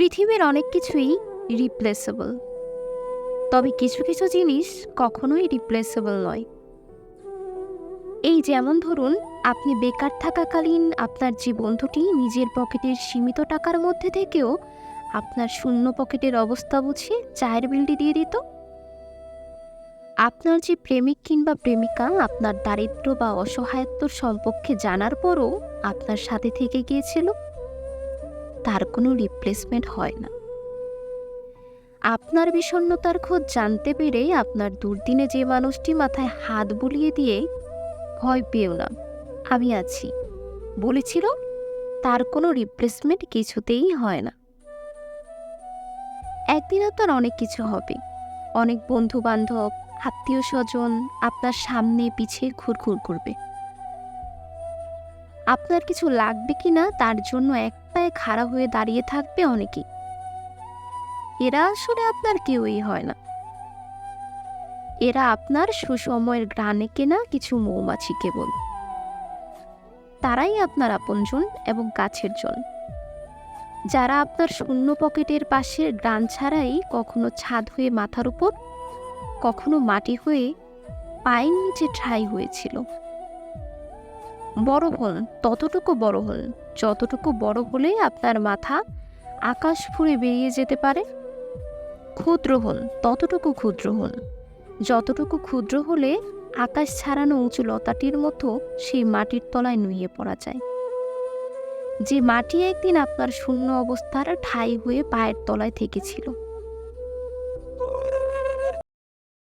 পৃথিবীর অনেক কিছুই রিপ্লেসেবল তবে কিছু কিছু জিনিস কখনোই রিপ্লেসেবল নয়। এই যেমন ধরুন, আপনি বেকার থাকাকালীন আপনার যে বন্ধুটি নিজের পকেটের সীমিত টাকার মধ্যে থেকেও আপনার শূন্য পকেটের অবস্থা বুঝে চায়ের বিলটি দিয়ে দিত। আপনার যে প্রেমিক কিংবা প্রেমিকা আপনার দারিদ্র বা অসহায়ত্বর সম্পর্কে জানার পরও আপনার সাথে থেকে গিয়েছিল। তার কোনো রিপ্লেসমেন্ট হয় না। আপনার বিষণ্ণতার খোঁজ জানতে পেরে আপনার দুর্দিনে যে মানুষটি মাথায় হাত বুলিয়ে দিয়ে ভয় পেও না, আমি আছি। বলেছিল, তার কোনো রিপ্লেসমেন্ট কিছুতেই হয় না। একদিন আপনার অনেক কিছু হবে। অনেক বন্ধু বান্ধব আত্মীয় স্বজন আপনার সামনে পিছে ঘুরঘুর করবে। আপনার কিছু লাগবে কি না তার জন্য এক পায়ে খাড়া হয়ে দাঁড়িয়ে থাকবে অনেকেই। এরা আসলে আপনার কেউই হয় না। এরা আপনার সুসময়ের গ্রানে কেনা কিছু মৌমাছি কেবল। তারাই আপনার আপনজন এবং কাছের জন। যারা আপনার শূন্য পকেটের পাশের গ্রান ছাড়াই কখনো ছাদ হয়ে মাথার উপর, কখনো মাটি হয়ে পায়ের নিচে ঠাই হয়েছিল। বড় হন, ততটুকু বড় হন। যতটুকু বড় হলে আপনার মাথা আকাশ ফুঁড়ে বেরিয়ে যেতে পারে। ক্ষুদ্র হন, ততটুকু ক্ষুদ্র হন। যতটুকু ক্ষুদ্র হলে আকাশ ছাড়ানো উঁচু লতাটির মতো সেই মাটির তলায় নুয়ে পড়া যায়। যে মাটি একদিন আপনার শূন্য অবস্থার ঠাই হয়ে পায়ের তলায় থেকেছিল।